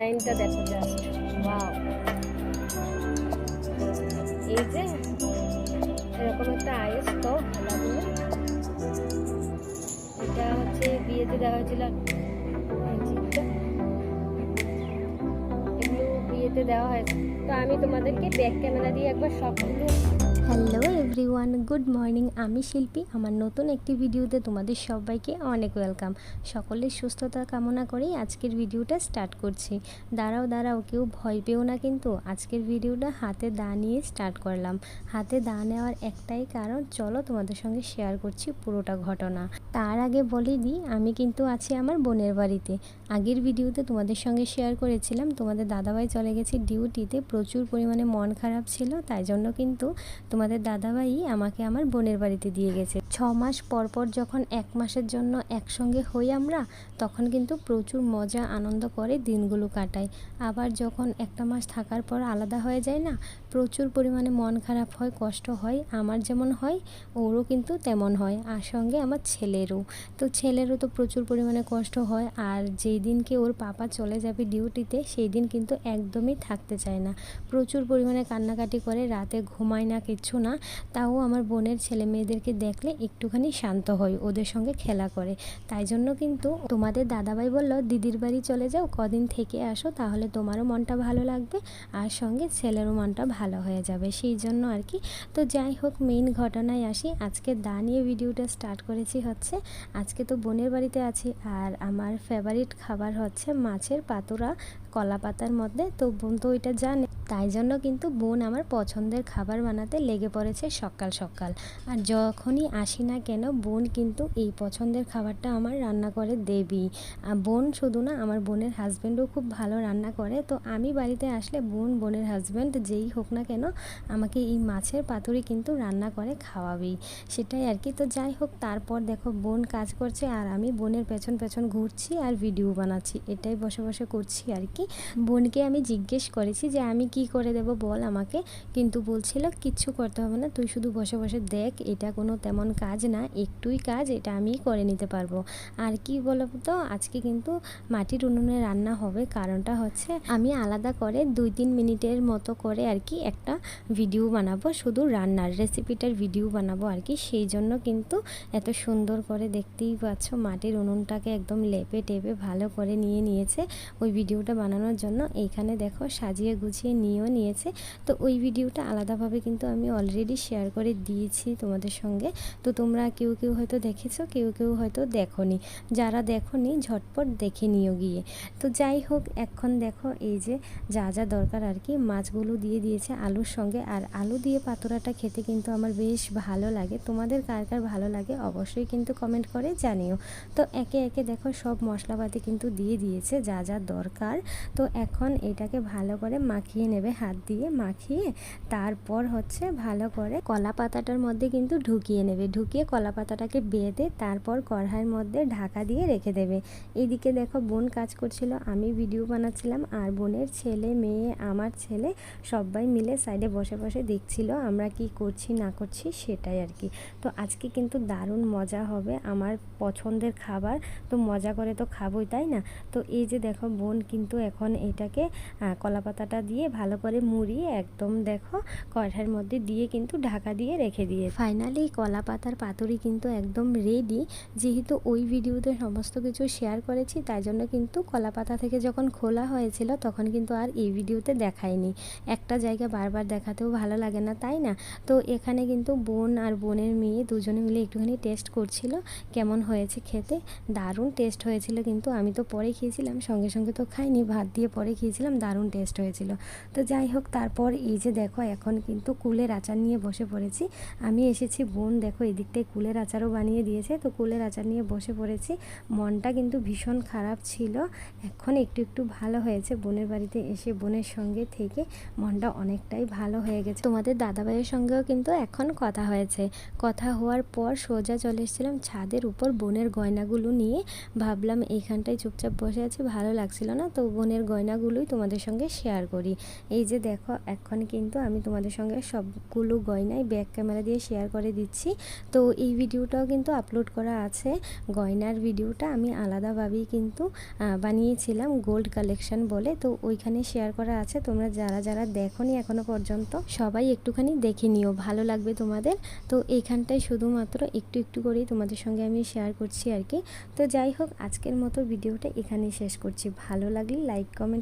লাইনটা দেখো just wow এই যে, এরকম একটা আইস তো খেলাগুলো এটা হচ্ছে বিয়েতে দেওয়া হয়েছিল এগুলো বিয়েতে দেওয়া হয়েছে। তো আমি তোমাদেরকে ব্যাক ক্যামেরা দিয়ে একবার সবগুলো হ্যালো এভরিওয়ান গুড মর্নিং আমি শিল্পী, আমার নতুন একটি ভিডিওতে তোমাদের সবাইকে অনেক ওয়েলকাম সকলের সুস্থতা কামনা করেই আজকের ভিডিওটা স্টার্ট করছি। দাঁড়াও দাঁড়াও, কেউ ভয় পেও না কিন্তু আজকের ভিডিওটা হাতে দা নিয়ে স্টার্ট করলাম। হাতে দা নেওয়ার একটাই কারণ, চলো তোমাদের সঙ্গে শেয়ার করছি পুরোটা ঘটনা। তার আগে বলে দিই, আমি কিন্তু আছি আমার বোনের বাড়িতে। আগের ভিডিওতে তোমাদের সঙ্গে শেয়ার করেছিলাম, তোমাদের দাদাভাই চলে গেছে ডিউটিতে প্রচুর পরিমাণে মন খারাপ ছিল, তাই জন্য কিন্তু তোমাদের দাদাভাই আমাকে আমার বোনের বাড়িতে দিয়ে গেছে। ছ মাস পর পর যখন এক মাসের জন্য একসঙ্গে হই আমরা, তখন কিন্তু প্রচুর মজা, আনন্দ করে দিনগুলো কাটাই। আবার যখন একটা মাস থাকার পর আলাদা হয়ে যায় না, প্রচুর পরিমাণে মন খারাপ হয়, কষ্ট হয়, আমার যেমন হয়, ওরও কিন্তু তেমন হয়, আর সঙ্গে আমার ছেলেরও। তো ছেলেরও তো প্রচুর পরিমাণে কষ্ট হয়, আর যেই দিনকে ওর পাপা চলে যাবে ডিউটিতে, সেই দিন কিন্তু একদমই থাকতে চায় না। প্রচুর পরিমাণে কান্নাকাটি করে, রাতে ঘুমায় না কিচ্ছু না, তাও আমার বোনের ছেলে মেয়েদেরকে দেখলে একটুখানি শান্ত হয়, ওদের সঙ্গে খেলা করে। তাই জন্য কিন্তু তোমাদের দাদাভাই বলল, দিদির বাড়ি চলে যাও, কদিন থেকে আসো, তাহলে তোমারও মনটা ভালো লাগবে, আর সঙ্গে ছেলেরও মনটা ভালো হয়ে যাবে। সেই জন্য আর কি। তো যাই হোক মেইন ঘটনায় আসি। আজকে দা নিয়ে ভিডিওটা স্টার্ট করেছি হচ্ছে, আজকে তো বোনের বাড়িতে আছি, আর আমার ফেভারিট খাবার হচ্ছে মাছের পাতুরা কলা পাতার মধ্যে। তো বোন তো ওইটা জানে। তাই জন্য কিন্তু বোন আমার পছন্দের খাবার বানাতে লেগে পড়েছে সকাল সকাল। আর যখনই আসি না কেন, বোন কিন্তু এই পছন্দের খাবারটা আমার রান্না করে আর বোন শুধু না, আমার বোনের হাজব্যান্ডও খুব ভালো রান্না করে। তো আমি বাড়িতে আসলে বোন, বোনের হাজব্যান্ড যেই হোক না কেন, আমাকে এই মাছের পাতুরি কিন্তু রান্না করে খাওয়াবেই। সেটাই আর কি। তো যাই হোক, তারপর দেখো বোন কাজ করছে আর আমি বোনের পেছন পেছন ঘুরছি আর ভিডিও বানাচ্ছি। এটাই বসে বসে করছি আর কি। বোনকে আমি জিজ্ঞেস করেছি যে, আমি কি করে দেব বল আমাকে। কিন্তু বলছিল, কিচ্ছু করতে হবে না, তুই শুধু বসে বসে দেখ, এটা কোনো তেমন কাজ না, একটুই কাজ, এটা আমি করে নিতে পারব। আর কি বলো তো, আজকে কিন্তু মাটির উনুনে রান্না হবে, কারণটা হচ্ছে আমি আলাদা করে দুই, তিন মিনিটের মতো করে আর কি একটা ভিডিও বানাবো, শুধু রান্নার রেসিপিটার ভিডিও বানাবো আর কি। সেই জন্য কিন্তু এত সুন্দর করে দেখতেই পাচ্ছ, মাটির উনুনটাকে একদম লেপে, টেপে ভালো করে নিয়ে নিয়েছে ওই ভিডিওটা বানানোর জন্য। এইখানে দেখো, সাজিয়ে গুছিয়ে নিয়েও নিয়েছে। তো ওই ভিডিওটা আলাদাভাবে কিন্তু আমি অলরেডি শেয়ার করে দিয়েছি তোমাদের সঙ্গে। তো তোমরা কেউ কেউ হয়তো দেখেছ, কেউ কেউ হয়তো দেখোনি। যারা দেখোনি, ঝটপট দেখে নিও গিয়ে। তো যাই হোক, এখন দেখো এই যে যা যা দরকার আর কি, মাছগুলো দিয়ে দিয়েছে আলুর সঙ্গে। আর আলু দিয়ে পাতোড়াটা খেতে কিন্তু আমার বেশ ভালো লাগে। তোমাদের কার কার ভালো লাগে অবশ্যই কিন্তু কমেন্ট করে জানিও। তো একে একে দেখো সব মশলাপাতি কিন্তু দিয়ে দিয়েছে যা যা দরকার। তো এখন এটাকে ভালো করে মাখিয়ে নেবে। হাত দিয়ে মাখিয়ে তারপর হচ্ছে ভালো করে কলা পাতাটার মধ্যে কিন্তু ঢুকিয়ে নেবে। ঢুকিয়ে কলা পাতাটাকে বেঁধে তারপর কড়াইয়ের মধ্যে ঢাকা দিয়ে রেখে দেবে। এইদিকে দেখো বোন কাজ করছিল, আমি ভিডিও বানাচ্ছিলাম আর বোনের ছেলে, মেয়ে, আমার ছেলে সবাই মিলে সাইডে বসে বসে দেখছিল আমরা কি করছি, না করছি সেটাই আর কি। তো আজকে কিন্তু দারুণ মজা হবে আমার পছন্দের খাবার। তো মজা করে তো খাবোই, তাই না? তো এই যে দেখো বোন কিন্তু এখন এটাকে কলা পাতাটা দিয়ে ভালো করে মুড়িয়ে একদম দেখো কড়াইয়ের মধ্যে দিয়ে কিন্তু ঢাকা দিয়ে রেখে দিয়ে ফাইনালি কলা পাতার পাতুরি কিন্তু একদম রেডি যেহেতু ওই ভিডিওতে সমস্ত কিছু শেয়ার করেছি, তাই জন্য কিন্তু কলা পাতা থেকে যখন খোলা হয়েছিল তখন কিন্তু আর এই ভিডিওতে দেখায়নি একটা জায়গা বারবার দেখাতেও ভালো লাগে না, তাই না? তো এখানে কিন্তু বোন আর বোনের মেয়ে দুজনে মিলে একটুখানি টেস্ট করছিল, কেমন হয়েছে খেতে? দারুণ টেস্ট হয়েছিল কিন্তু। আমি তো পরে খেয়েছিলাম, সঙ্গে সঙ্গে তো খাইনি, ভাত দিয়ে পরে খেয়েছিলাম, দারুণ টেস্ট হয়েছিল। তো যাই হোক, তারপর এই যে দেখো, এখন কিন্তু কুলের আচার নিয়ে বসে পড়েছি। আমি এসেছি, বোন দেখো এদিকটায় কুলের আচারও বানিয়ে দিয়েছে। তো কুলের আচার নিয়ে বসে পড়েছি। মনটা কিন্তু ভীষণ খারাপ ছিল। এখন একটু একটু ভালো হয়েছে। বোনের বাড়িতে এসে বোনের সঙ্গে থেকে মনটা অনেকটাই ভালো হয়ে গেছে। তোমাদের দাদাভাইয়ের সঙ্গেও কিন্তু এখন কথা হয়েছে। কথা হওয়ার পর সোজা চলে এসেছিলাম ছাদের উপর বোনের গয়নাগুলো নিয়ে। ভাবলাম এইখানটায় চুপচাপ বসে আছি, ভালো লাগছিল না। তো বোনের গয়নাগুলোই তোমাদের সঙ্গে শেয়ার করি। এই যে দেখো, এখন কিন্তু আমি তোমাদের সঙ্গে সবগুলো গয়নাই ব্যাক ক্যামেরা দিয়ে শেয়ার করে দিচ্ছি। তো এই ভিডিওটাও কিন্তু আপলোড করা আছে। গয়নার ভিডিওটা আমি আলাদাভাবেই কিন্তু বানিয়েছিলাম গোল্ড কালেকশন বলে। তো ওইখানে শেয়ার করা আছে। তোমরা যারা যারা দেখোনি এখনও পর্যন্ত, সবাই একটুখানি দেখে নিও। ভালো লাগবে তোমাদের। তো এইখানটায় শুধুমাত্র একটু একটু করেই তোমাদের সঙ্গে আমি শেয়ার করছি আর কি। তো যাই হোক, আজকের মতো ভিডিওটা এখানেই শেষ করছি। ভালো লাগলে লাইক কমেন্ট